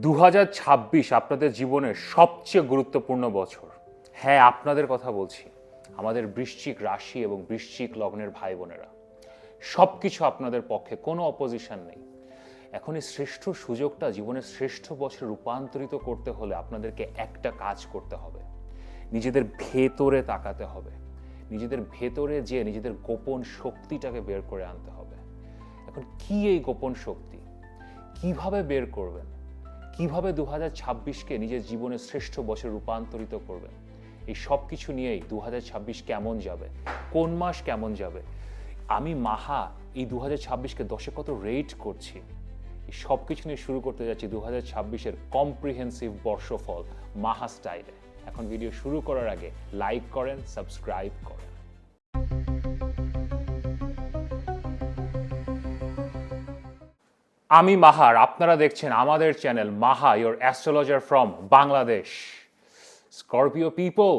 দু হাজার ছাব্বিশ আপনাদের জীবনের সবচেয়ে গুরুত্বপূর্ণ বছর। হ্যাঁ আপনাদের কথা বলছি। আমাদের বৃশ্চিক রাশি এবং বৃশ্চিক লগ্নের ভাই বোনেরা। সব কিছু আপনাদের পক্ষে, কোনো অপোজিশন নেই। এখন এই শ্রেষ্ঠ সুযোগটা জীবনের শ্রেষ্ঠ বছরে রূপান্তরিত করতে হলে আপনাদেরকে একটা কাজ করতে হবে। নিজেদের ভেতরে তাকাতে হবে। নিজেদের ভেতরে যে নিজেদের গোপন শক্তিটাকে বের করে আনতে হবে। এখন কি এই গোপন শক্তি? কীভাবে বের করবেন? কীভাবে দু হাজার ছাব্বিশকে নিজের জীবনের শ্রেষ্ঠ বছর রূপান্তরিত করবেন এই সব কিছু নিয়েই দু হাজার ছাব্বিশ কেমন যাবে? কোন মাস কেমন যাবে? আমি মাহা এই দু হাজার ছাব্বিশকে দশে কত রেট করছি? এই সব কিছু নিয়ে শুরু করতে যাচ্ছি দু হাজার ছাব্বিশের কম্প্রিহেন্সিভ বর্ষফল, মাহা স্টাইলে এখন ভিডিও শুরু করার আগে লাইক করেন সাবস্ক্রাইব করেন। আমি মাহার, আপনারা দেখছেন আমাদের channel Maha your astrologer from Bangladesh Scorpio people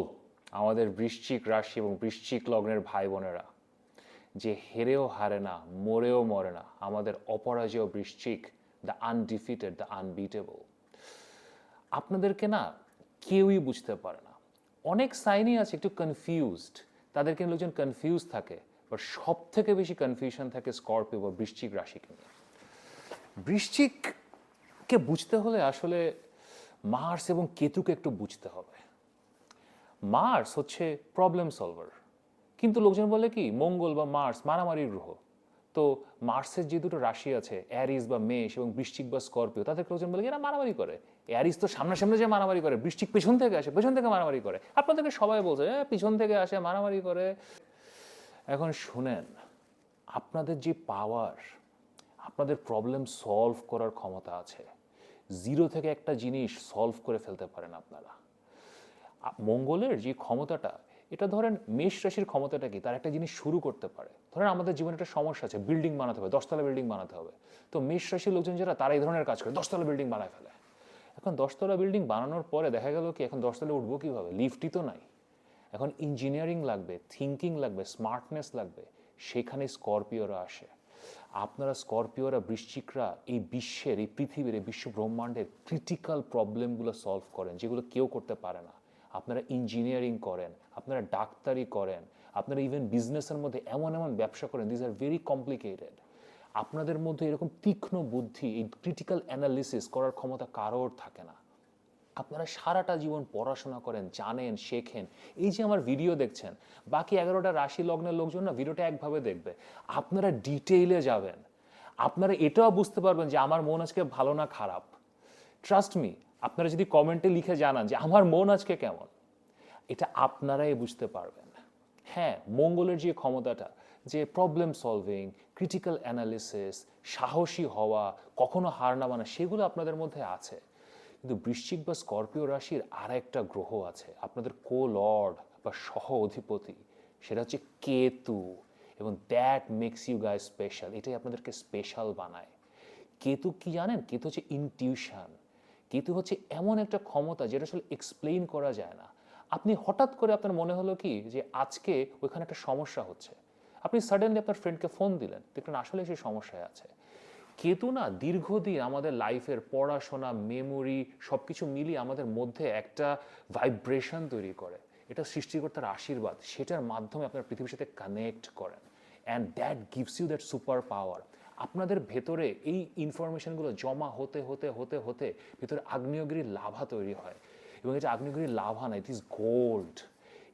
আমাদের বৃশ্চিক রাশি এবং বৃশ্চিক লগ্নের ভাই বোনেরা, যে হেরেও হারে না, মরেও মরে না, আমাদের অপরাজেয় বৃশ্চিক দ্য আনডিফিটেড দ্য আনবিটেবল আপনাদেরকে না কেউই বুঝতে পারে না। অনেক সাইনই আছে একটু কনফিউজড তাদেরকে লোকজন কনফিউজ থাকে বাট সব থেকে বেশি কনফিউশন থাকে স্করপিও বা বৃশ্চিক রাশিকে নিয়ে। বৃশ্চিককে বুঝতে হলে আসলে মার্স এবং কেতুকে একটু বুঝতে হবে। মার্স হচ্ছে প্রবলেম সলভার কিন্তু লোকজন বলে কি মঙ্গল বা মার্স মারামারি গ্রহ। তো মার্সের যে দুটো রাশি আছে অ্যারিস বা মেষ এবং বৃশ্চিক বা স্করপিও তাদেরকে লোকজন বলে এরা মারামারি করে। অ্যারিস তো সামনাসামনি যে মারামারি করে বৃশ্চিক পেছন থেকে আসে পেছন থেকে মারামারি করে। আপনাদেরকে সবাই বলছে "এ, পিছন থেকে আসে মারামারি করে। এখন শুনেন আপনাদের যে পাওয়ার আপনাদের প্রবলেম সলভ করার ক্ষমতা আছে। জিরো থেকে একটা জিনিস সলভ করে ফেলতে পারেন আপনারা। মঙ্গলের যে ক্ষমতাটা, এটা ধরেন মেষ রাশির ক্ষমতাটা কি? তার একটা জিনিস শুরু করতে পারে। ধরেন আমাদের জীবনে একটা সমস্যা আছে বিল্ডিং বানাতে হবে, দশতলা বিল্ডিং বানাতে হবে। তো মেষ রাশির লোকজন যারা, তারা এই ধরনের কাজ করে, দশতলা বিল্ডিং বানায় ফেলে। এখন দশতলা বিল্ডিং বানানোর পরে দেখা গেল কি, এখন দশতলা উঠবো কীভাবে? লিফটই তো নাই। এখন ইঞ্জিনিয়ারিং লাগবে থিঙ্কিং লাগবে স্মার্টনেস লাগবে, সেখানে স্করপিওরা আসে। আপনারা স্করপিওরা বৃশ্চিকরা এই বিশ্বের, এই পৃথিবীর, এই বিশ্ব ব্রহ্মাণ্ডের ক্রিটিক্যাল প্রবলেমগুলো সলভ করেন, যেগুলো কেউ করতে পারে না। আপনারা ইঞ্জিনিয়ারিং করেন, আপনারা ডাক্তারি করেন, আপনারা ইভেন বিজনেসের মধ্যে এমন এমন ব্যবসা করেন দিস আর ভেরি কমপ্লিকেটেড আপনাদের মধ্যে এরকম তীক্ষ্ণ বুদ্ধি, এই ক্রিটিক্যাল অ্যানালিসিস করার ক্ষমতা কারোর থাকে না। আপনারা সারাটা জীবন পড়াশোনা করেন, জানেন, শেখেন। এই যে আমার ভিডিও দেখছেন, বাকি এগারোটা রাশি লগ্নের লোকজন না ভিডিওটা একভাবে দেখবে। আপনারা ডিটেইলে যাবেন। আপনারা এটাও বুঝতে পারবেন যে আমার মন আজকে ভালো না খারাপ। ট্রাস্ট মি আপনারা যদি কমেন্টে লিখে জানান যে আমার মন আজকে কেমন, এটা আপনারাই বুঝতে পারবেন। হ্যাঁ মঙ্গলের যে ক্ষমতাটা, যে প্রবলেম সলভিং ক্রিটিক্যাল অ্যানালিসিস সাহসী হওয়া, কখনো হার না মানা, সেগুলো আপনাদের মধ্যে আছে। কিন্তু বৃশ্চিক বা স্করপিও রাশির আর একটা গ্রহ আছে, আপনাদের কো লর্ড বা সহ অধিপতি সেটা হচ্ছে কেতু, এবং that makes you guy special এটাই আপনাদেরকে স্পেশাল বানায়। কেতু কি জানেন? কেতু হচ্ছে ইনটিউশন কেতু হচ্ছে এমন একটা ক্ষমতা যেটা আসলে এক্সপ্লেইন করা যায় না। আপনি হঠাৎ করে আপনার মনে হলো কি যে আজকে ওইখানে একটা সমস্যা হচ্ছে, আপনি সাডেনলি আপনার ফ্রেন্ডকে ফোন দিলেন, দেখলেন আসলে সেই সমস্যায় আছে। কেতু না দীর্ঘদিন আমাদের লাইফের পড়াশোনা মেমোরি সব কিছু মিলিয়ে আমাদের মধ্যে একটা ভাইব্রেশন তৈরি করে। এটা সৃষ্টিকর্তার আশীর্বাদ, সেটার মাধ্যমে আপনার পৃথিবীর সাথে কানেক্ট করেন। And that gives you that super power আপনাদের ভেতরে এই ইনফরমেশনগুলো জমা হতে হতে হতে হতে ভেতরে আগ্নেয়গিরির লাভা তৈরি হয়। এবং এটা আগ্নেয়গিরির লাভা না ইট ইজ গোল্ড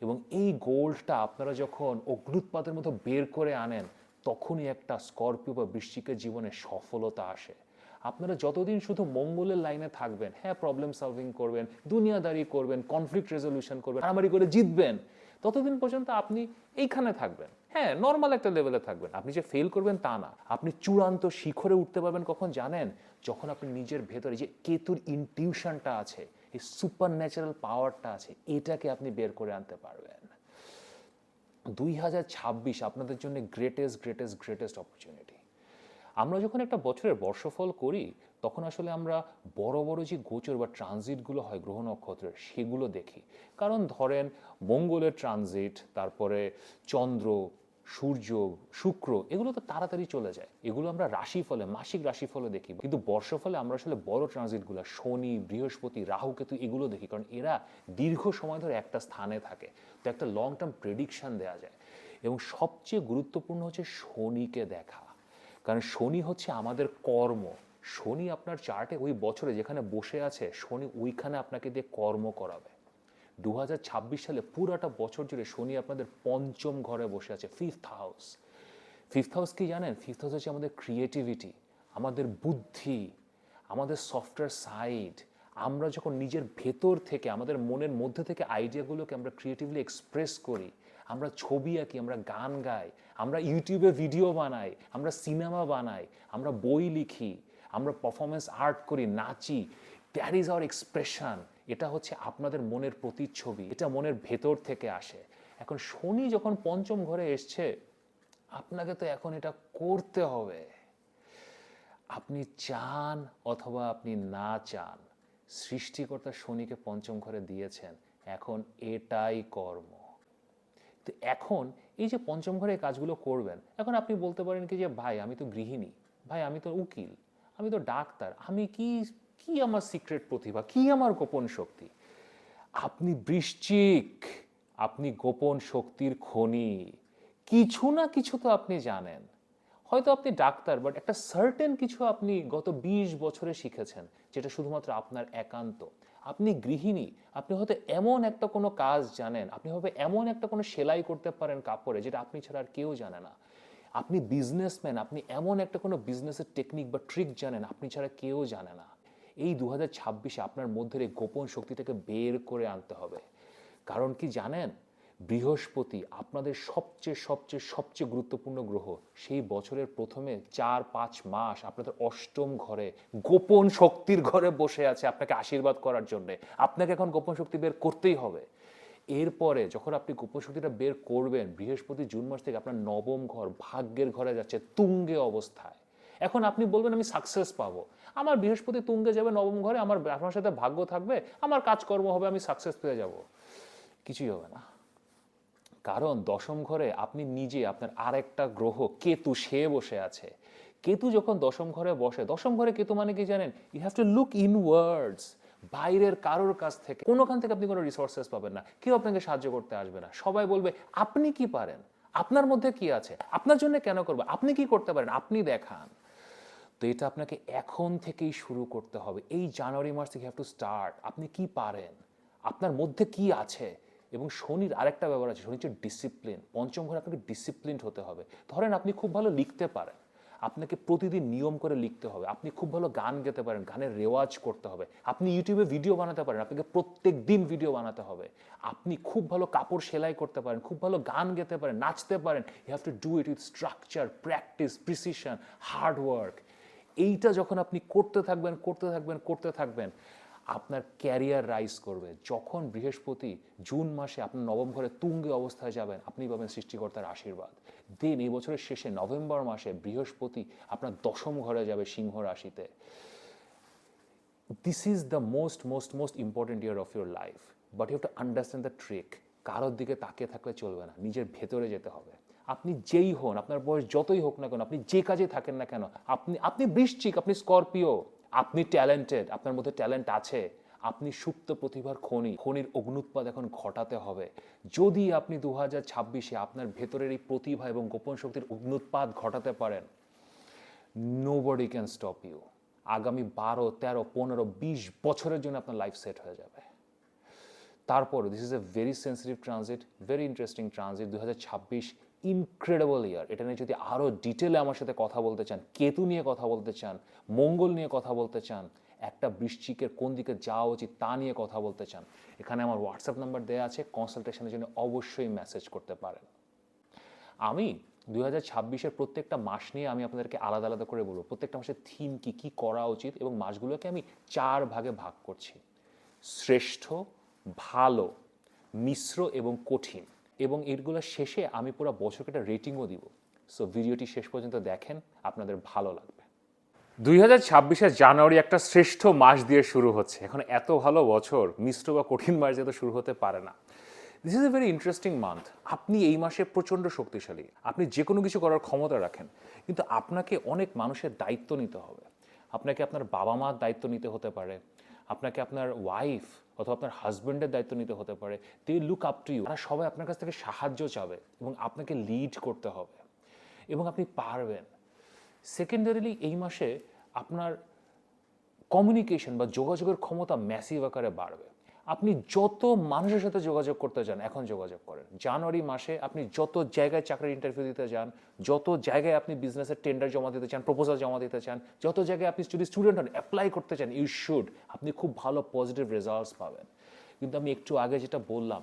এবং এই গোল্ডটা আপনারা যখন অগ্নুৎপাতের মতো বের করে আনেন তখনই একটা স্করপিও বা বৃশ্চিকের জীবনে সফলতা আসে। আপনারা যতদিন শুধু মঙ্গলের লাইনে থাকবেন হ্যাঁ প্রবলেম সলভিং করবেন, দুনিয়াদারি করবেন কনফ্লিক্ট রেজলিউশন করবেন, মারামারি করে জিতবেন, ততদিন পর্যন্ত আপনি এইখানে থাকবেন। হ্যাঁ নর্মাল একটা লেভেলে থাকবেন। আপনি যে ফেল করবেন তা না। আপনি চূড়ান্ত শিখরে উঠতে পারবেন কখন জানেন? যখন আপনি নিজের ভেতরে যে কেতুর ইনটিউশনটা আছে, এই সুপার ন্যাচারাল পাওয়ারটা আছে, এটাকে আপনি বের করে আনতে পারবেন। দুই হাজার ছাব্বিশ আপনাদের জন্য গ্রেটেস্ট গ্রেটেস্ট গ্রেটেস্ট অপরচুনিটি আমরা যখন একটা বছরের বর্ষফল করি, তখন আসলে আমরা বড় বড় যে গোচর বা ট্রানজিটগুলো হয় গ্রহ নক্ষত্রের, সেগুলো দেখি। কারণ ধরেন মঙ্গলের ট্রানজিট, তারপরে চন্দ্র সূর্য, শুক্র, এগুলো তো তাড়াতাড়ি চলে যায়। এগুলো আমরা রাশি ফলে মাসিক রাশি ফলে দেখি। কিন্তু বর্ষফলে আমরা আসলে বড় ট্রানজিটগুলো, শনি, বৃহস্পতি, রাহু, কেতু, এগুলো দেখি। কারণ এরা দীর্ঘ সময় ধরে একটা স্থানে থাকে। তো একটা লং টার্ম প্রেডিকশন দেওয়া যায়। এবং সবচেয়ে গুরুত্বপূর্ণ হচ্ছে শনিকে দেখা। কারণ শনি হচ্ছে আমাদের কর্ম। শনি আপনার চার্টে ওই বছরে যেখানে বসে আছে, শনি ওইখানে আপনাকে দিয়ে কর্ম করাবে। দু হাজার ছাব্বিশ সালে পুরাটা বছর জুড়ে শনি আপনাদের পঞ্চম ঘরে বসে আছে ফিফথ হাউস ফিফথ হাউস কি জানেন? ফিফথ হাউস হচ্ছে আমাদের ক্রিয়েটিভিটি আমাদের বুদ্ধি, আমাদের সফটওয়্যার সাইড আমরা যখন নিজের ভেতর থেকে, আমাদের মনের মধ্যে থেকে আইডিয়াগুলোকে আমরা ক্রিয়েটিভলি এক্সপ্রেস করি, আমরা ছবি আঁকি, আমরা গান গাই, আমরা ইউটিউবে ভিডিও বানাই, আমরা সিনেমা বানাই, আমরা বই লিখি, আমরা পারফরমেন্স আর্ট করি, নাচি দ্যাট ইজ আওয়ার এক্সপ্রেশন এটা হচ্ছে আপনাদের মনের প্রতিচ্ছবি, এটা মনের ভেতর থেকে আসে। এখন শনি যখন পঞ্চম ঘরে এসছে, আপনাকে তো এখন এটা করতে হবে। আপনি চান অথবা আপনি না চান, সৃষ্টিকর্তা শনিকে পঞ্চম ঘরে দিয়েছেন, এখন এটাই কর্ম। তো এখন এই যে পঞ্চম ঘরে কাজগুলো করবেন, এখন আপনি বলতে পারেন কি যে, ভাই, আমি তো গৃহিণী, ভাই, আমি তো উকিল, আমি তো ডাক্তার, আমি কি কি আমার সিক্রেট প্রতিভা? কি আমার গোপন শক্তি? আপনি বৃশ্চিক, আপনি গোপন শক্তির খনি। কিছু না কিছু তো আপনি জানেন। হয়তো আপনি ডাক্তার বাট একটা সার্টেন কিছু আপনি গত ২০ বছরে শিখেছেন, যেটা শুধুমাত্র আপনার একান্ত। আপনি গৃহিণী, আপনি হয়তো এমন একটা কোনো কাজ জানেন, আপনি হবে এমন একটা কোনো সেলাই করতে পারেন কাপড়ে, যেটা আপনি ছাড়া আর কেউ জানে না। আপনি বিজনেসম্যান আপনি এমন একটা কোনো বিজনেসের টেকনিক বা ট্রিক জানেন, আপনি ছাড়া কেউ জানে না। এই দু হাজার ছাব্বিশে আপনার মধ্যে এই গোপন শক্তিটাকে বের করে আনতে হবে। কারণ কি জানেন? বৃহস্পতি আপনাদের সবচেয়ে সবচেয়ে সবচেয়ে গুরুত্বপূর্ণ গ্রহ, সেই বছরের প্রথমে চার, পাঁচ মাস আপনাদের অষ্টম ঘরে, গোপন শক্তির ঘরে বসে আছে আপনাকে আশীর্বাদ করার জন্য। আপনাকে এখন গোপন শক্তি বের করতেই হবে। এরপরে যখন আপনি গোপন শক্তিটা বের করবেন, বৃহস্পতি জুন মাস থেকে আপনার নবম ঘর, ভাগ্যের ঘরে যাচ্ছে, তুঙ্গে অবস্থায়। এখন আপনি বলবেন, আমি সাকসেস পাবো। আমার বৃহস্পতি তুঙ্গে যাবে নবম ঘরে, আমার আপনার সাথে ভাগ্য থাকবে, আমার কাজকর্ম হবে, আমি সাকসেস পেয়ে যাব। কিছুই হবে না। কারণ দশম ঘরে আপনি নিজে, আপনার আরেকটা গ্রহ, কেতু, সে বসে আছে। কেতু যখন দশম ঘরে বসে, দশম ঘরে কেতু মানে কি জানেন? You have to look inwards বাইরের কারোর কাছ থেকে। কোনোখান থেকে আপনি কোনো রিসোর্সেস পাবেন না। কেউ আপনাকে সাহায্য করতে আসবে না। সবাই বলবে, আপনি কি পারেন? আপনার মধ্যে কি আছে? আপনার জন্য কেন করবে? আপনি কি করতে পারেন? আপনি দেখান। তো এটা আপনাকে এখন থেকেই শুরু করতে হবে। এই জানুয়ারি মাস থেকে হ্যাভ টু স্টার্ট আপনি কি পারেন? আপনার মধ্যে কি আছে? এবং শনির আরেকটা ব্যাপার আছে শনি হচ্ছে ডিসিপ্লিন পঞ্চম ঘরে আপনাকে ডিসিপ্লিনড হতে হবে। ধরেন আপনি খুব ভালো লিখতে পারেন। আপনাকে প্রতিদিন নিয়ম করে লিখতে হবে। আপনি খুব ভালো গান গেতে পারেন, গানের রেওয়াজ করতে হবে। আপনি ইউটিউবে ভিডিও বানাতে পারেন, আপনাকে প্রত্যেক দিন ভিডিও বানাতে হবে। আপনি খুব ভালো কাপড় সেলাই করতে পারেন, খুব ভালো গান গেতে পারেন, নাচতে পারেন। You have to do it with structure practice precision hard work এইটা যখন আপনি করতে থাকবেন করতে থাকবেন করতে থাকবেন, আপনার ক্যারিয়ার রাইজ করবে। যখন বৃহস্পতি জুন মাসে আপনার নবম ঘরে তুঙ্গে অবস্থায় যাবেন, আপনি পাবেন সৃষ্টিকর্তার আশীর্বাদ। দেন এই বছরের শেষে নভেম্বর মাসে বৃহস্পতি আপনার দশম ঘরে যাবে সিংহ রাশিতে। This is the most most most important year of your life but you to understand the trick কারোর দিকে তাকিয়ে থাকলে চলবে না, নিজের ভেতরে যেতে হবে। আপনি যেই হন, আপনার বয়স যতই হোক না কেন, আপনি যে কাজে থাকেন না কেন, আপনি আপনি বৃশ্চিক, আপনি স্করপিও, আপনি ট্যালেন্টেড, আপনার মধ্যে ট্যালেন্ট আছে, আপনি সুপ্ত প্রতিভার খনি, খনির অগ্নুৎপাদ এখন ঘটাতে হবে। যদি আপনি দু হাজার ছাব্বিশে আপনার ভেতরের এই প্রতিভা এবং গোপন শক্তির অগ্নুৎপাদ ঘটাতে পারেন নোবডি ক্যান স্টপ ইউ আগামী বারো, তেরো, পনেরো, বিশ বছরের জন্য আপনার লাইফ সেট হয়ে যাবে। তারপর this is a very sensitive transit very interesting transit দু হাজার ছাব্বিশ ইনক্রেডিবল ইয়ার এটা নিয়ে যদি আরও ডিটেলে আমার সাথে কথা বলতে চান, কেতু নিয়ে কথা বলতে চান, মঙ্গল নিয়ে কথা বলতে চান, একটা বৃশ্চিকের কোন দিকে যাওয়া উচিত তা নিয়ে কথা বলতে চান, এখানে আমার হোয়াটসঅ্যাপ নাম্বার দেওয়া আছে কনসালটেশনের জন্য অবশ্যই মেসেজ করতে পারেন। আমি দু হাজার ছাব্বিশের প্রত্যেকটা মাস নিয়ে আমি আপনাদেরকে আলাদা আলাদা করে বলব, প্রত্যেকটা মাসের থিম কি কি করা উচিত এবং মাসগুলোকে আমি চার ভাগে ভাগ করছি। শ্রেষ্ঠ, ভালো, মিশ্র এবং কঠিন। এবং এগুলো শেষে আমি পুরো বছরকে একটা রেটিংও দিব। সো ভিডিওটি শেষ পর্যন্ত দেখেন, আপনাদের ভালো লাগবে। দুই হাজার ছাব্বিশে জানুয়ারি একটা শ্রেষ্ঠ মাস দিয়ে শুরু হচ্ছে। এখন এত ভালো বছর মিশ্র বা কঠিন মাস যেহেতু শুরু হতে পারে না। This is a very interesting month আপনি এই মাসে প্রচণ্ড শক্তিশালী। আপনি যে কোনো কিছু করার ক্ষমতা রাখেন, কিন্তু আপনাকে অনেক মানুষের দায়িত্ব নিতে হবে। আপনাকে আপনার বাবা মার দায়িত্ব নিতে হতে পারে আপনাকে আপনার ওয়াইফ অথবা আপনার হাজব্যান্ডের দায়িত্ব নিতে হতে পারে। They look up to you তারা সবাই আপনার কাছ থেকে সাহায্য চাবে এবং আপনাকে লিড করতে হবে এবং আপনি পারবেন। সেকেন্ডারিলি এই মাসে আপনার কমিউনিকেশন বা যোগাযোগের ক্ষমতা ম্যাসিভ আকারে বাড়বে। আপনি যত মানুষের সাথে যোগাযোগ করতে চান এখন যোগাযোগ করেন। জানুয়ারি মাসে আপনি যত জায়গায় চাকরির ইন্টারভিউ দিতে যান, যত জায়গায় আপনি বিজনেসের টেন্ডার জমা দিতে চান প্রপোজাল জমা দিতে চান, যত জায়গায় আপনি যদি স্টুডেন্ট হন অ্যাপ্লাই করতে চান ইউ শুড আপনি খুব ভালো পজিটিভ রেজাল্টস পাবেন। কিন্তু আমি একটু আগে যেটা বললাম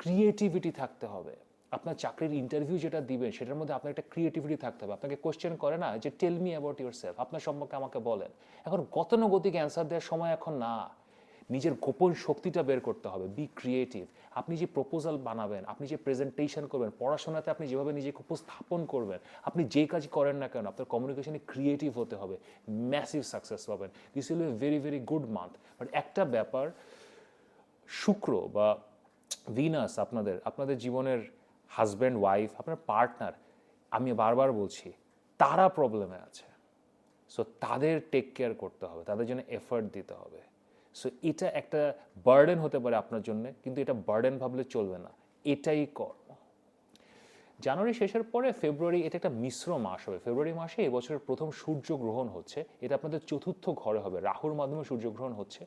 ক্রিয়েটিভিটি থাকতে হবে। আপনার চাকরির ইন্টারভিউ যেটা দিবেন, সেটার মধ্যে আপনার একটা ক্রিয়েটিভিটি থাকতে হবে। আপনাকে কোশ্চেন করে না যে tell me about yourself আপনার সম্পর্কে আমাকে বলেন। এখন গতানুগতিক অ্যান্সার দেওয়ার সময় এখন না। নিজের গোপন শক্তিটা বের করতে হবে বি ক্রিয়েটিভ আপনি যে প্রপোজাল বানাবেন, আপনি যে প্রেজেন্টেশন করবেন, পড়াশোনাতে আপনি যেভাবে নিজেকে উপস্থাপন করবেন, আপনি যে কাজ করেন না কেন, আপনার কমিউনিকেশনে ক্রিয়েটিভ হতে হবে ম্যাসিভ সাকসেস পাবেন। This will a very very good month but একটা ব্যাপার, শুক্র বা ভিনাস আপনাদের আপনাদের জীবনের হাজব্যান্ড ওয়াইফ আপনার পার্টনার আমি বারবার বলছি, তারা প্রবলেমে আছে। সো তাদের টেক কেয়ার করতে হবে, তাদের জন্য এফর্ট দিতে হবে। সো এটা একটা বার্ডেন হতে পারে আপনার জন্য, কিন্তু এটা বার্ডেন ভাবলে চলবে না। এটাই কর্ম জানুয়ারি শেষের পরে ফেব্রুয়ারি, এটা একটা মিশ্র মাস হবে। ফেব্রুয়ারি মাসে এবছরের প্রথম সূর্যগ্রহণ হচ্ছে। এটা আপনাদের চতুর্থ ঘরে হবে। রাহুর মাধ্যমে সূর্যগ্রহণ হচ্ছে।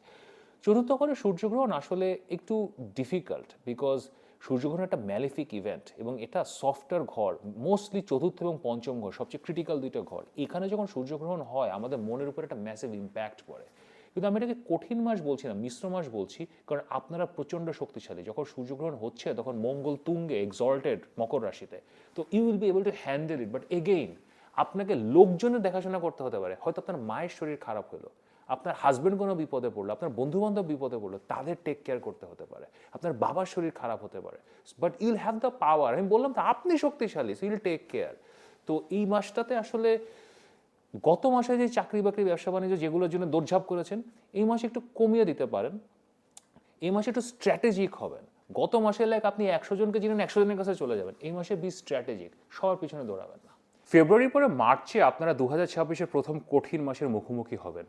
চতুর্থ ঘরে সূর্যগ্রহণ আসলে একটু ডিফিকাল্ট বিকজ সূর্যগ্রহণ একটা ম্যালিফিক ইভেন্ট এবং এটা সফটওয়্যার ঘর মোস্টলি চতুর্থ এবং পঞ্চম ঘর, সবচেয়ে ক্রিটিক্যাল দুইটা ঘর। এখানে যখন সূর্যগ্রহণ হয়, আমাদের মনের উপর একটা ম্যাসিভ ইম্প্যাক্ট পড়ে। কিন্তু আমি এটাকে কঠিন মাস বলছি না, মিশ্র মাস বলছি, কারণ আপনারা প্রচণ্ড শক্তিশালী। যখন সূর্যগ্রহণ হচ্ছে, তখন মঙ্গল তুঙ্গে এক্সল্টেড মকর রাশিতে। তো you will be able to handle it but again আপনাকে লোকজনের দেখাশোনা করতে হতে পারে। হয়তো আপনার মায়ের শরীর খারাপ হলো, আপনার হাজব্যান্ড কোনো বিপদে পড়ল, আপনার বন্ধু বান্ধব বিপদে পড়ল, তাদের টেক কেয়ার করতে হতে পারে। আপনার বাবার শরীর খারাপ হতে পারে। But you'll have the power আমি বললাম তো আপনি শক্তিশালী সো ইউল টেক কেয়ার তো এই মাসটাতে আসলে গত মাসে যে চাকরি বাকরি, ব্যবসা বাণিজ্য যেগুলোর জন্য দৌড়ঝাঁপ করেছেন, এই মাসে একটু কমিয়ে দিতে পারেন। এই মাসে একটু স্ট্র্যাটেজিক হবেন। গত মাসে লাইক আপনি একশো জনকে চিনেন, একশো জনের কাছে চলে যাবেন। এই মাসে বি স্ট্র্যাটেজিক সবার পিছনে দৌড়াবেন না। ফেব্রুয়ারি পরে মার্চে আপনারা দু হাজার প্রথম কঠিন মাসের মুখোমুখি হবেন।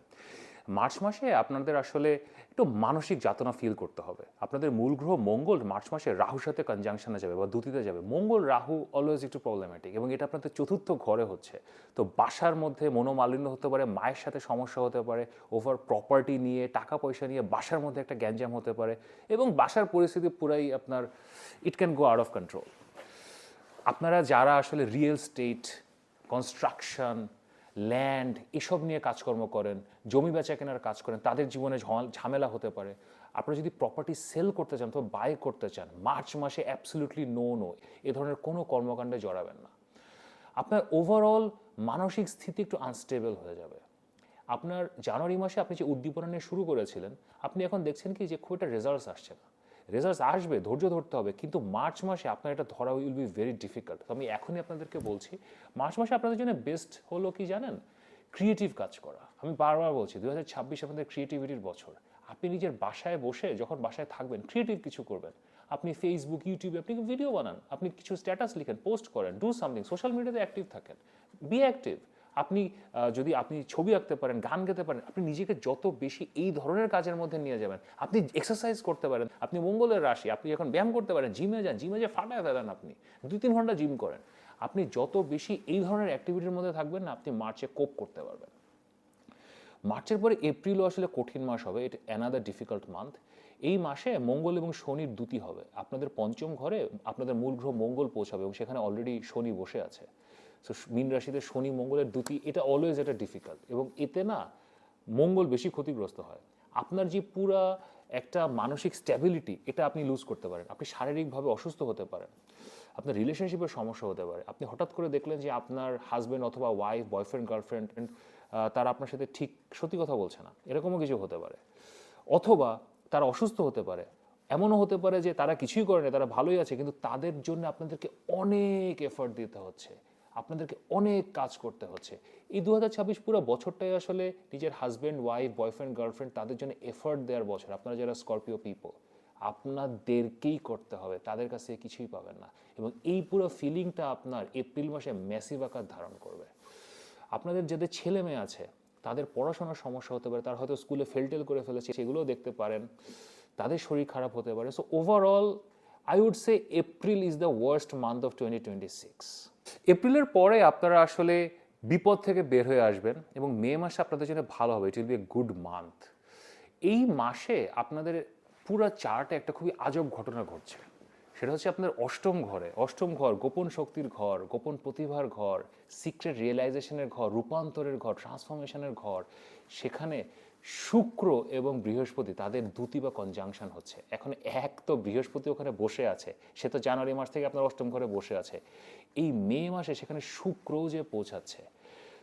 মার্চ মাসে আপনাদের আসলে একটু মানসিক যাতনা ফিল করতে হবে। আপনাদের মূল গ্রহ মঙ্গল মার্চ মাসে রাহুর সাথে কনজাংশনে যাবে বা দুতিতে যাবে। মঙ্গল, রাহু অলওয়েজ একটু প্রবলেম্যাটিক এবং এটা আপনাদের চতুর্থ ঘরে হচ্ছে। তো বাসার মধ্যে মনোমালিন্য হতে পারে, মায়ের সাথে সমস্যা হতে পারে ওভার প্রপার্টি নিয়ে, টাকা পয়সা নিয়ে বাসার মধ্যে একটা গ্যাঞ্জাম হতে পারে এবং বাসার পরিস্থিতি পুরাই আপনার it can go out of control আপনারা যারা আসলে রিয়েল স্টেট কনস্ট্রাকশন ল্যান্ড এসব নিয়ে কাজকর্ম করেন, জমি বেচা কেনার কাজ করেন, তাদের জীবনে ঝামেলা হতে পারে। আপনারা যদি প্রপার্টি সেল করতে চান তো বাই করতে চান মার্চ মাসে অ্যাবসলিউটলি নো নো এ ধরনের কোনো কর্মকাণ্ডে জড়াবেন না। আপনার ওভারঅল মানসিক স্থিতি একটু আনস্টেবল হয়ে যাবে। আপনার জানুয়ারি মাসে আপনি যে উদ্দীপনা নিয়ে শুরু করেছিলেন, আপনি এখন দেখছেন কি যে খুব একটা রেজাল্টস আসছে না। রেজাল্টস আসবে, ধৈর্য ধরতে হবে, কিন্তু মার্চ মাসে আপনার এটা ধরা উইল বি ভেরি ডিফিকাল্ট তো আমি এখনই আপনাদেরকে বলছি মার্চ মাসে আপনাদের জন্য বেস্ট হলো কি জানেন? ক্রিয়েটিভ কাজ করা। আমি বারবার বলছি দু হাজার ছাব্বিশ আপনাদের ক্রিয়েটিভিটির বছর। আপনি নিজের বাসায় বসে যখন বাসায় থাকবেন ক্রিয়েটিভ কিছু করবেন। আপনি ফেসবুক ইউটিউবে আপনি ভিডিও বানান, আপনি কিছু স্ট্যাটাস লিখেন পোস্ট করেন ডু সামথিং সোশ্যাল মিডিয়াতে অ্যাক্টিভ থাকেন। বি অ্যাক্টিভ আপনি যদি আপনি ছবি আঁকতে পারেন, গান গেতে পারেন, আপনি নিজেকে যত বেশি এই ধরনের কাজের মধ্যে নিয়ে যাবেন, আপনি এক্সারসাইজ করতে পারেন, আপনি মঙ্গলের রাশি, আপনি যখন ব্যায়াম করতে পারেন জিমে যান জিমে যে ফাটায় ফেলেন আপনি, দুই তিন ঘণ্টা জিম করেন, আপনি যত বেশি এই ধরনের অ্যাক্টিভিটির মধ্যে থাকবেন না, আপনি মার্চে কোপ করতে পারবেন। মার্চের পরে এপ্রিলও আসলে কঠিন মাস হবে এটা অ্যানাদার ডিফিকাল্ট মান্থ এই মাসে মঙ্গল এবং শনির দুতি হবে, আপনাদের পঞ্চম ঘরে আপনাদের মূল গ্রহ মঙ্গল পৌঁছাবে এবং সেখানে অলরেডি শনি বসে আছে। সো মীন রাশিতে শনি, মঙ্গলের দুতি এটা অলওয়েজ এটা ডিফিকাল্ট এবং এতে না মঙ্গল বেশি ক্ষতিগ্রস্ত হয়। আপনার যে পুরা একটা মানসিক স্ট্যাবিলিটি এটা আপনি লুজ করতে পারেন। আপনি শারীরিকভাবে অসুস্থ হতে পারেন। আপনার রিলেশনশিপের সমস্যা হতে পারে। আপনি হঠাৎ করে দেখলেন যে আপনার হাজব্যান্ড অথবা ওয়াইফ বয়ফ্রেন্ড গার্লফ্রেন্ড তারা আপনার সাথে ঠিক সত্যি কথা বলছে না। এরকমও কিছু হতে পারে। অথবা তারা অসুস্থ হতে পারে। এমনও হতে পারে যে তারা কিছুই করে না তারা ভালোই আছে, কিন্তু তাদের জন্য আপনাদেরকে অনেক এফর্ট দিতে হচ্ছে। আপনাদেরকে অনেক কাজ করতে হচ্ছে। এই দু হাজার ছাব্বিশ পুরো বছরটাই আসলে নিজের হাজব্যান্ড ওয়াইফ বয়ফ্রেন্ড গার্লফ্রেন্ড তাদের জন্য এফর্ট দেওয়ার বছর। আপনারা যারা স্করপিও পিপল আপনাদেরকেই করতে হবে, তাদের কাছে কিছুই পাবেন না। এবং এই পুরো ফিলিংটা আপনার এপ্রিল মাসে ম্যাসিভ আকার ধারণ করবে। আপনাদের যাদের ছেলে মেয়ে আছে, তাদের পড়াশোনার সমস্যা হতে পারে, তারা হয়তো স্কুলে ফেলটেল করে ফেলেছে, সেগুলোও দেখতে পারেন। তাদের শরীর খারাপ হতে পারে। So overall I would say April is the worst month of twenty twenty six এপ্রিলের পরে আপনারা আসলে বিপদ থেকে বের হয়ে আসবেন এবং মে মাসে আপনাদের জন্য ভালো হবে। It will be a good month এই মাসে আপনাদের পুরো চার্টে একটা খুবই আজব ঘটনা ঘটছে। সেটা হচ্ছে আপনার অষ্টম ঘরে, অষ্টম ঘর, গোপন শক্তির ঘর, গোপন প্রতিভার ঘর সিক্রেট রিয়েলাইজেশনের ঘর, রূপান্তরের ঘর ট্রান্সফরমেশনের ঘর। সেখানে শুক্র এবং বৃহস্পতি তাদের দুটি বা কনজাংশন হচ্ছে। এখন এক তো বৃহস্পতি ওখানে বসে আছে, সে তো জানুয়ারি মাস থেকে আপনার অষ্টম ঘরে বসে আছে। এই মে মাসে সেখানে শুক্রও যে পৌঁছাচ্ছে।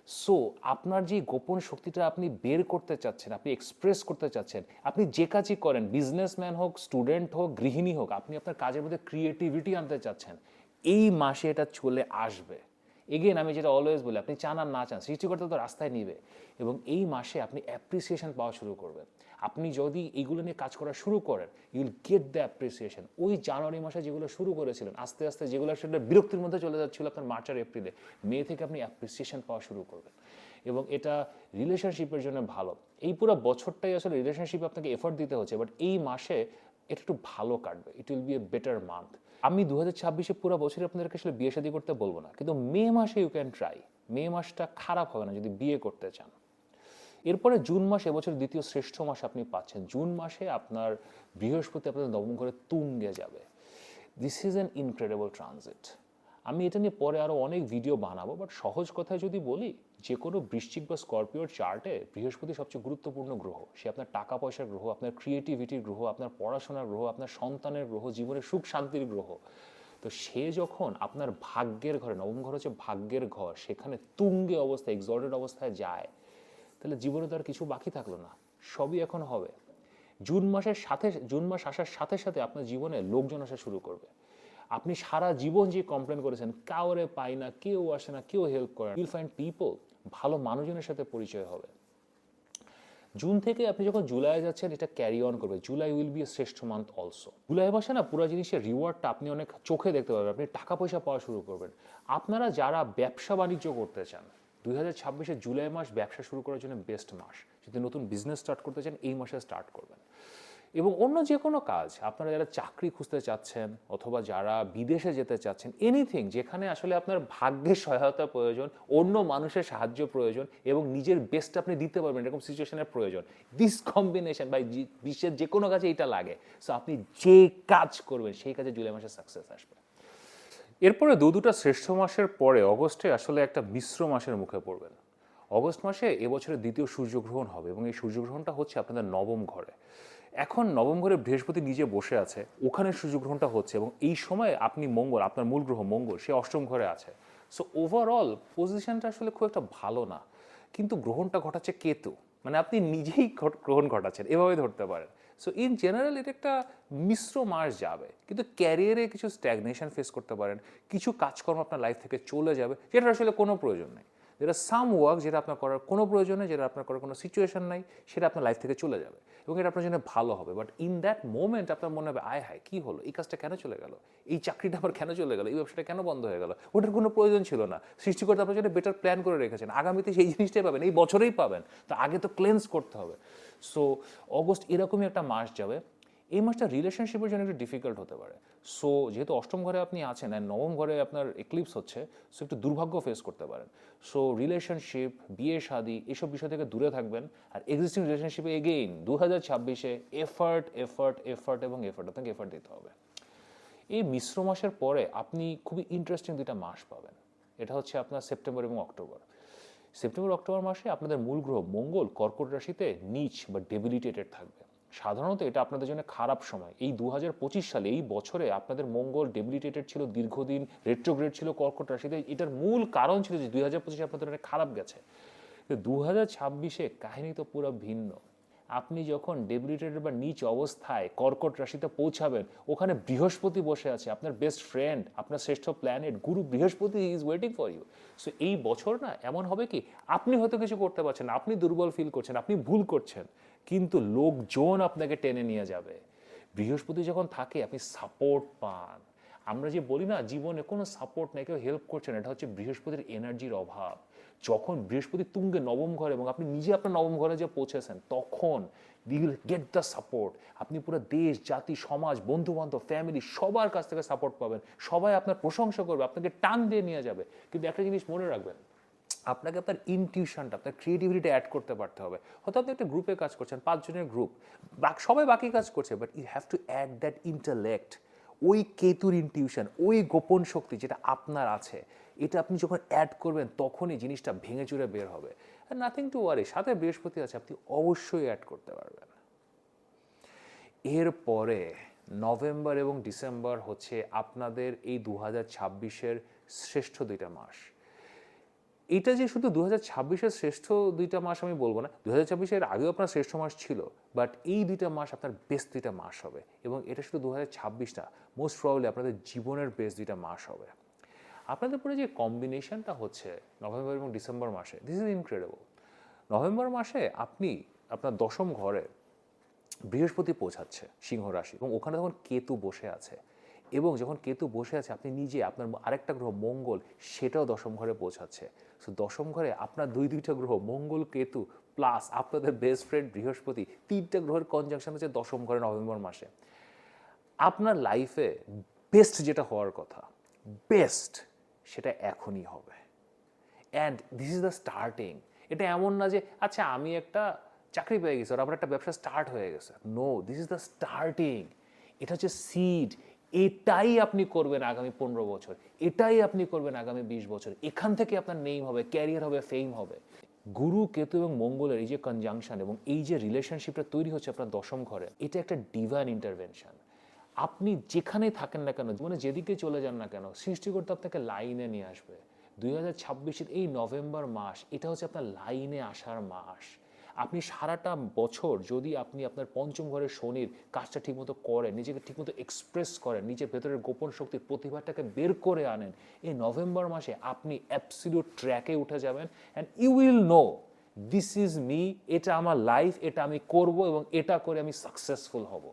সো আপনার যে গোপন শক্তিটা আপনি বের করতে চাচ্ছেন, আপনি এক্সপ্রেস করতে চাচ্ছেন, আপনি যে কাজই করেন বিজনেসম্যান হোক স্টুডেন্ট হোক, গৃহিণী হোক, আপনি আপনার কাজের মধ্যে ক্রিয়েটিভিটি আনতে চাচ্ছেন, এই মাসে এটা চলে আসবে। এগেন আমি যেটা অলওয়েজ বলি, আপনি চান আর না চান, সৃষ্টিকর্তা তো রাস্তায় নিবে। এবং এই মাসে আপনি অ্যাপ্রিসিয়েশন পাওয়া শুরু করবেন। আপনি যদি এইগুলো নিয়ে কাজ করা শুরু করেন ইউল গেট দ্য অ্যাপ্রিসিয়েশন ওই জানুয়ারি মাসে যেগুলো শুরু করেছিলেন, আস্তে আস্তে যেগুলো সেটা বিরক্তির মধ্যে চলে যাচ্ছিল আপনার মার্চ আর এপ্রিলে মে থেকে আপনি অ্যাপ্রিসিয়েশন পাওয়া শুরু করবেন। এবং এটা রিলেশনশিপের জন্য ভালো। এই পুরো বছরটাই আসলে রিলেশনশিপে আপনাকে এফোর্ট দিতে হচ্ছে বাট এই মাসে এটা একটু ভালো কাটবে। It will be a better month আমি দু হাজার ছাব্বিশে পুরো বছরে আপনাদেরকে আসলে বিয়ে শাদী করতে বলব না, কিন্তু মে মাসে ইউ ক্যান ট্রাই মে মাসটা খারাপ হবে না যদি বিয়ে করতে চান। এরপরে জুন মাস, এবছর দ্বিতীয় শ্রেষ্ঠ মাস আপনি পাচ্ছেন। জুন মাসে আপনার বৃহস্পতি আপনাদের নবম ঘরে তুঙ্গে যাবে। This is an incredible transit আমি এটা নিয়ে পরে আরও অনেক ভিডিও বানাবো বাট সহজ কথায় যদি বলি যে কোনো বৃশ্চিক বা স্করপিওর চার্টে বৃহস্পতি সবচেয়ে গুরুত্বপূর্ণ গ্রহ। সে আপনার টাকা পয়সার গ্রহ, আপনার ক্রিয়েটিভিটির গ্রহ, আপনার পড়াশোনার গ্রহ, আপনার সন্তানের গ্রহ, জীবনের সুখ শান্তির গ্রহ। তো সে যখন আপনার ভাগ্যের ঘরে, নবম ঘর হচ্ছে ভাগ্যের ঘর, সেখানে তুঙ্গে অবস্থায় এক্সল্টেড অবস্থায় যায়, তাহলে জীবনে তো আর কিছু বাকি থাকল না। সবই এখন হবে। জুন মাসের সাথে, জুন মাস আসার সাথে সাথে আপনার জীবনে লোকজন আসা শুরু করবে। আপনি সারা জীবন যে কমপ্লেন করেছেন, কাউরে পাই না, কেউ আসে না, কেউ হেল্প করে ইউল ফাইন্ড পিপল ভালো মানুষজনের সাথে পরিচয় হবে। জুন থেকে আপনি যখন জুলাই যাচ্ছেন, এটা ক্যারি অন করবে। জুলাই উইল বি এ শ্রেষ্ঠ মান্থ অলসো জুলাই মাসে না পুরো জিনিসের রিওয়ার্ডটা আপনি অনেক চোখে দেখতে পাবেন। আপনি টাকা পয়সা পাওয়া শুরু করবেন। আপনারা যারা ব্যবসা বাণিজ্য করতে চান, দুই হাজার ছাব্বিশে জুলাই মাস ব্যবসা শুরু করার জন্য বেস্ট মাস। যদি নতুন বিজনেস স্টার্ট করতে চান, এই মাসে স্টার্ট করবেন। এবং অন্য যে কোনো কাজ, আপনারা যারা চাকরি খুঁজতে চাচ্ছেন অথবা যারা বিদেশে যেতে চাচ্ছেন এনিথিং যেখানে আসলে আপনার ভাগ্যের সহায়তা প্রয়োজন, অন্য মানুষের সাহায্য প্রয়োজন এবং নিজের বেস্ট আপনি দিতে পারবেন, এরকম সিচুয়েশনের প্রয়োজন। দিস কম্বিনেশন বা বিশ্বের যে কোনো কাজে এটা লাগে। সো আপনি যে কাজ করবেন, সেই কাজে জুলাই মাসে সাকসেস আসবে। এরপরে দু দুটা শ্রেষ্ঠ মাসের পরে অগস্টে আসলে একটা মিশ্র মাসের মুখে পড়বেন। অগস্ট মাসে এবছরের দ্বিতীয় সূর্যগ্রহণ হবে এবং এই সূর্যগ্রহণটা হচ্ছে আপনাদের নবম ঘরে। এখন নবম ঘরে বৃহস্পতি নিজে বসে আছে। ওখানে সূর্যগ্রহণটা হচ্ছে এবং এই সময় আপনি মঙ্গল, আপনার মূল গ্রহ মঙ্গল, সে অষ্টম ঘরে আছে। সো ওভারঅল পজিশনটা আসলে খুব একটা ভালো না। কিন্তু গ্রহণটা ঘটাচ্ছে কেতু। মানে আপনি নিজেই গ্রহণ ঘটাচ্ছেন, এভাবে ধরতে পারেন। সো ইন জেনারেল এটা একটা মিশ্র মাস যাবে। কিন্তু ক্যারিয়ারে কিছু স্ট্যাগনেশন ফেস করতে পারেন। কিছু কাজকর্ম আপনার লাইফ থেকে চলে যাবে যেটা আসলে কোনো প্রয়োজন নেই। যেটা সাম ওয়ার্ক যেটা আপনার করার কোনো প্রয়োজন নেই, যেটা আপনার করার কোনো সিচুয়েশন নাই, সেটা আপনার লাইফ থেকে চলে যাবে এবং এটা আপনার জন্য ভালো হবে। বাট ইন দ্যাট মোমেন্ট আপনার মনে হবে, আয় হায়, কী হলো? এই কাজটা কেন চলে গেল? এই চাকরিটা আবার কেন চলে গেল? এই ব্যবসাটা কেন বন্ধ হয়ে গেল? ওটার কোনো প্রয়োজন ছিল না। সৃষ্টিকর্তা আপনার জন্য বেটার প্ল্যান করে রেখেছেন। আগামীতে সেই জিনিসটাই পাবেন, এই বছরেই পাবেন। তো আগে তো ক্লেন্স করতে হবে। সো অগস্ট এরকমই একটা মাস যাবে এই মাসটা রিলেশনশিপের জন্য একটু ডিফিকাল্ট হতে পারে। সো যেহেতু অষ্টম ঘরে আপনি আছেন আর নবম ঘরে আপনার এক্লিপস হচ্ছে সো একটু দুর্ভাগ্য ফেস করতে পারেন। সো রিলেশনশিপ বিয়ে, শাদী এসব বিষয় থেকে দূরে থাকবেন আর এক্সিস্টিং রিলেশনশিপে এগেইন দু হাজার ছাব্বিশে এফার্ট এফার্ট এফার্ট এবং এফার্ট আপনাকে এফার্ট দিতে হবে। এই মিশ্র মাসের পরে আপনি খুবই ইন্টারেস্টিং দুইটা মাস পাবেন। এটা হচ্ছে আপনার সেপ্টেম্বর এবং অক্টোবর। সেপ্টেম্বর, অক্টোবর মাসে আপনাদের মূল গ্রহ মঙ্গল, কর্কট রাশিতে নিচ বা ডেবিলিটেটেড থাকবে। সাধারণত এটা আপনাদের জন্য খারাপ সময়। এই দু সালে এই বছরে আপনাদের মঙ্গল ডেবিলিটেটেড ছিল, দীর্ঘদিন রেট্রোগ্রেড ছিল, কর্কট রাশিতে। এটার মূল কারণ ছিল যে দুই হাজার পঁচিশে আপনাদের অনেক খারাপ গেছে। দু হাজার ছাব্বিশে কাহিনী তো পুরো ভিন্ন। আপনি যখন ডেবিলিটেটেড বা নিচ অবস্থায় কর্কট রাশিতে পৌঁছাবেন, ওখানে বৃহস্পতি বসে আছে, আপনার বেস্ট ফ্রেন্ড আপনার শ্রেষ্ঠ planet Guru Brihaspati is waiting for you so এই বছর না, এমন হবে কি, আপনি হয়তো কিছু করতে পারছেন আপনি দুর্বল ফিল করছেন, আপনি ভুল করছেন। কিন্তু লোকজন আপনাকে টেনে নিয়ে যাবে। বৃহস্পতি যখন থাকে, আপনি সাপোর্ট পান। আমরা যে বলি না, জীবনে কোনো সাপোর্ট নেই, কেউ হেল্প করছে না, এটা হচ্ছে বৃহস্পতির এনার্জির অভাব। যখন বৃহস্পতি তুঙ্গে নবম ঘরে এবং আপনি নিজে আপনার নবম ঘরে যে পৌঁছেছেন, তখন উইল গেট দ্য সাপোর্ট আপনি পুরো দেশ, জাতি, সমাজ বন্ধু বান্ধব ফ্যামিলি সবার কাছ থেকে সাপোর্ট পাবেন। সবাই আপনার প্রশংসা করবে, আপনাকে টান দিয়ে নিয়ে যাবে। কিন্তু একটা জিনিস মনে রাখবেন আপনাকে আপনার ইনটিউশনটা আপনার ক্রিয়েটিভিটিটা অ্যাড করতে পারতে হবে। হয়তো আপনি একটা গ্রুপে কাজ করছেন, পাঁচজনের গ্রুপ সবাই বাকি কাজ করছে but you have to add that intellect ওই কেতুর ইনটিউশন ওই গোপন শক্তি যেটা আপনার আছে, এটা আপনি যখন অ্যাড করবেন, তখনই জিনিসটা ভেঙে চুরে বের হবে। নাথিং টু ওয়ারি সাথে বৃহস্পতি আছে, আপনি অবশ্যই অ্যাড করতে পারবেন। এরপরে নভেম্বর এবং ডিসেম্বর হচ্ছে আপনাদের এই দু হাজার ছাব্বিশের শ্রেষ্ঠ দুইটা মাস। এটা যে শুধু দু হাজার ছাব্বিশের শ্রেষ্ঠ দুইটা মাস আমি বলব না দু হাজার ছাব্বিশের আগেও আপনার শ্রেষ্ঠ মাস ছিল বাট এই দুইটা মাস আপনার বেস্ট দুইটা মাস হবে এবং এটা শুধু দু হাজার ছাব্বিশটা মোস্ট প্রবলি আপনাদের জীবনের বেস্ট দুইটা মাস হবে। আপনাদের পরে যে কম্বিনেশনটা হচ্ছে নভেম্বর এবং ডিসেম্বর মাসে দিস ইজ ইনক্রেডিবল নভেম্বর মাসে আপনি আপনার দশম ঘরে বৃহস্পতি পৌঁছাচ্ছে, সিংহ রাশি এবং ওখানে তখন কেতু বসে আছে। এবং যখন কেতু বসে আছে, আপনি নিজে আপনার আরেকটা গ্রহ মঙ্গল, সেটাও দশম ঘরে পৌঁছাচ্ছে। সো দশম ঘরে আপনার দুই, দুইটা গ্রহ, মঙ্গল, কেতু প্লাস আপনাদের বেস্ট ফ্রেন্ড বৃহস্পতি, তিনটা গ্রহের কনজাংশন হচ্ছে দশম ঘরে নভেম্বর মাসে। আপনার লাইফে বেস্ট যেটা হওয়ার কথা বেস্ট সেটা এখনই হবে। And this is the starting এটা এমন না যে আচ্ছা আমি একটা চাকরি পেয়ে গেছি আর আমার একটা ব্যবসা স্টার্ট হয়ে গেছে। No this is the starting এটা হচ্ছে সিড এটাই আপনি করবেন আগামী পনেরো বছর, এটাই আপনি করবেন আগামী বিশ বছর। এখান থেকে আপনার নেম হবে ক্যারিয়ার হবে ফেম হবে। গুরু, কেতু এবং মঙ্গলের এই যে কনজাংশন এবং এই যে রিলেশনশিপটা তৈরি হচ্ছে আপনার দশম ঘরে, এটা একটা ডিভাইন ইন্টারভেনশন আপনি যেখানে থাকেন না কেন জীবনে যেদিকে চলে যান না কেন, সৃষ্টিকর্তা আপনাকে লাইনে নিয়ে আসবে। দুই হাজার এই নভেম্বর মাস, এটা হচ্ছে আপনার লাইনে আসার মাস। আপনি সারাটা বছর যদি আপনি আপনার পঞ্চম ঘরের শনির কাজটা ঠিকমতো করেন, নিজেকে ঠিকমতো এক্সপ্রেস করেন, নিজের ভেতরের গোপন শক্তির প্রতিভাটাকে বের করে আনেন, এই নভেম্বর মাসে আপনি অ্যাবসিলিউট ট্র্যাকে উঠে যাবেন and you will know this is me এটা আমার লাইফ এটা আমি করব এবং এটা করে আমি সাকসেসফুল হব।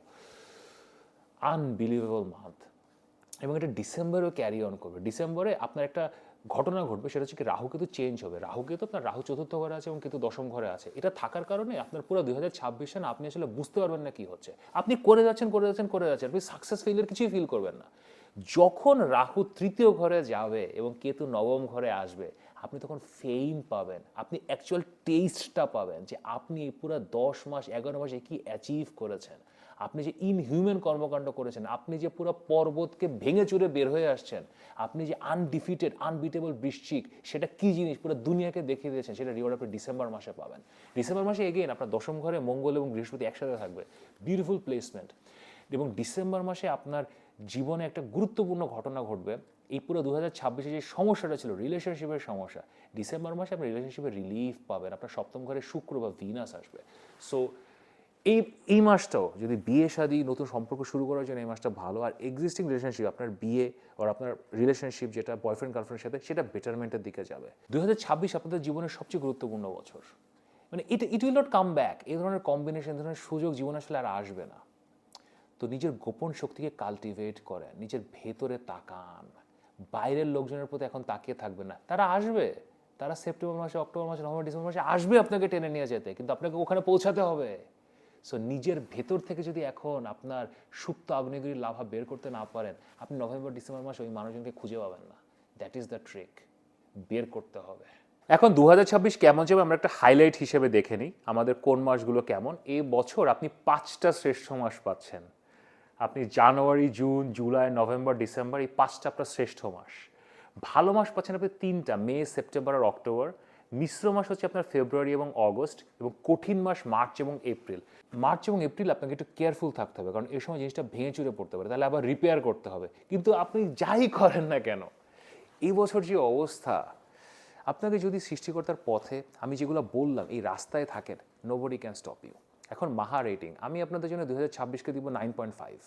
আনবিলিভেবল মান্থ এবং এটা ডিসেম্বরেও ক্যারি অন করবে। ডিসেম্বরে আপনার একটা ঘটনা ঘটবে সেটা হচ্ছে কি, রাহু কেতু চেঞ্জ হবে। রাহু কেতু আপনার রাহু চতুর্থ ঘরে আছে এবং কেতু দশম ঘরে আছে। এটা থাকার কারণে আপনার পুরো দুই হাজার ছাব্বিশ সালে আপনি আসলে বুঝতে পারবেন না কি হচ্ছে। আপনি করে যাচ্ছেন করে যাচ্ছেন করে যাচ্ছেন, আপনি সাকসেস ফেলিয়ার কিছুই ফিল করবেন না। যখন রাহু তৃতীয় ঘরে যাবে এবং কেতু নবম ঘরে আসবে, আপনি তখন ফেম পাবেন। আপনি অ্যাকচুয়াল টেস্টটা পাবেন যে আপনি পুরো দশ মাস, এগারো মাসে কি অ্যাচিভ করেছেন। আপনি যে ইনহিউম্যান কর্মকাণ্ড করেছেন, আপনি যে পুরো পর্বতকে ভেঙে চুরে বের হয়ে আসছেন, আপনি যে আনডিফিটেড আনবিটেবল বৃশ্চিক, সেটা কি জিনিস পুরো দুনিয়াকে দেখিয়ে দিয়েছেন, সেটা রিওয়ার্ড আপনি ডিসেম্বর মাসে পাবেন। ডিসেম্বর মাসে এগেইন আপনার দশম ঘরে মঙ্গল এবং বৃহস্পতি একসাথে থাকবে। বিউটিফুল প্লেসমেন্ট এবং ডিসেম্বর মাসে আপনার জীবনে একটা গুরুত্বপূর্ণ ঘটনা ঘটবে। এই পুরো দু হাজার ছাব্বিশে যে সমস্যাটা ছিল রিলেশনশিপের সমস্যা ডিসেম্বর মাসে আপনি রিলেশনশিপে রিলিফ পাবেন। আপনার সপ্তম ঘরে শুক্র বা ভিনাস আসবে। সো এই এই মাসটাও যদি বিয়ে, শাদী, নতুন সম্পর্ক শুরু করার জন্য এই মাসটা ভালো আর এক্সিস্টিং রিলেশনশিপ আপনার বিয়ে আর আপনার রিলেশনশিপ যেটা বয়ফ্রেন্ড গার্লফ্রেন্ডের সাথে, সেটা বেটারমেন্টের দিকে যাবে। দুই হাজার ছাব্বিশ আপনাদের জীবনের সবচেয়ে গুরুত্বপূর্ণ বছর। মানে it it will not come back এই ধরনের কম্বিনেশন ধরনের সুযোগ জীবনে আসলে আর আসবে না। তো নিজের গোপন শক্তিকে কাল্টিভেট করেন, নিজের ভেতরে তাকান। বাইরের লোকজনের প্রতি এখন তাকিয়ে থাকবে না। তারা আসবে। তারা সেপ্টেম্বর মাসে, অক্টোবর মাসে, নভেম্বর, ডিসেম্বর মাসে আসবে আপনাকে টেনে নিয়ে যেতে। কিন্তু আপনাকে ওখানে পৌঁছাতে হবে। সো নিজের ভেতর থেকে যদি এখন আপনার সুপ্ত আগ্নেয়গিরির লাভা বের করতে না পারেন, আপনি নভেম্বর, ডিসেম্বর মাসে ওই মানুষজনকে খুঁজে পাবেন না। দ্যাট ইজ দ্য ট্রিক বের করতে হবে। এখন দুহাজার ছাব্বিশ কেমন যাবে আমরা একটা হাইলাইট হিসেবে দেখে নিই, আমাদের কোন মাসগুলো কেমন। এ বছর আপনি পাঁচটা শ্রেষ্ঠ মাস পাচ্ছেন। আপনি January, June, July, November, December, এই পাঁচটা আপনার শ্রেষ্ঠ মাস। ভালো মাস পাচ্ছেন আপনি তিনটা, মে, সেপ্টেম্বর আর অক্টোবর। মিশ্র মাস হচ্ছে আপনার ফেব্রুয়ারি এবং অগস্ট এবং কঠিন মাস মার্চ এবং এপ্রিল। মার্চ এবং এপ্রিল আপনাকে একটু কেয়ারফুল থাকতে হবে, কারণ এই সময় জিনিসটা ভেঙে চুরে পড়তে পারে তাহলে আবার রিপেয়ার করতে হবে। কিন্তু আপনি যাই করেন না কেন, এই বছর যে অবস্থা, আপনাকে যদি সৃষ্টিকর্তার পথে আমি যেগুলো বললাম, এই রাস্তায় থাকেন নোবডি ক্যান স্টপ ইউ এখন মাহা রেটিং আমি আপনাদের জন্য দু হাজার ছাব্বিশকে দিব নাইন পয়েন্ট ফাইভ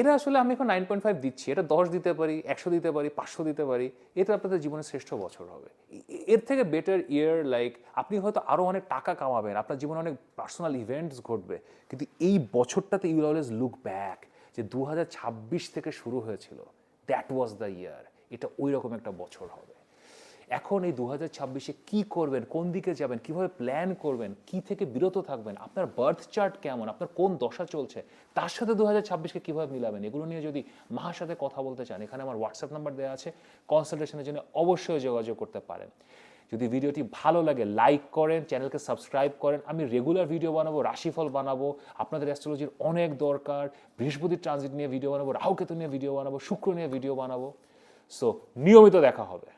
এটা আসলে আমি এখন নাইন পয়েন্ট ফাইভ দিচ্ছি। এটা দশ দিতে পারি, একশো দিতে পারি, পাঁচশো দিতে পারি। এটা আপনাদের জীবনের শ্রেষ্ঠ বছর হবে। এর থেকে বেটার ইয়ার লাইক আপনি হয়তো আরও অনেক টাকা কামাবেন। আপনার জীবনে অনেক পার্সোনাল ইভেন্টস ঘটবে। কিন্তু এই বছরটাতে ইউল অলওয়েজ লুক ব্যাক যে দু হাজার ছাব্বিশ থেকে শুরু হয়েছিল। দ্যাট ওয়াজ দ্য ইয়ার এটা ওই রকম একটা বছর হবে। এখন এই দু হাজার ছাব্বিশে কী করবেন? কোন দিকে যাবেন? কীভাবে প্ল্যান করবেন? কি থেকে বিরত থাকবেন? আপনার বার্থ চার্ট কেমন? আপনার কোন দশা চলছে? তার সাথে দু হাজার ছাব্বিশকে কীভাবে মিলাবেন? এগুলো নিয়ে যদি মার সাথে কথা বলতে চান, এখানে আমার হোয়াটসঅ্যাপ নাম্বার দেওয়া আছে। কনসালটেশনের জন্য অবশ্যই যোগাযোগ করতে পারেন। যদি ভিডিওটি ভালো লাগে লাইক করেন চ্যানেলকে সাবস্ক্রাইব করেন। আমি রেগুলার ভিডিও বানাবো, রাশিফল বানাবো। আপনাদের অ্যাস্ট্রোলজির অনেক দরকার। বৃহস্পতির ট্রানজিট নিয়ে ভিডিও বানাবো, রাহুকেতু নিয়ে ভিডিও বানাবো, শুক্র নিয়ে ভিডিও বানাবো। সো নিয়মিত দেখা হবে।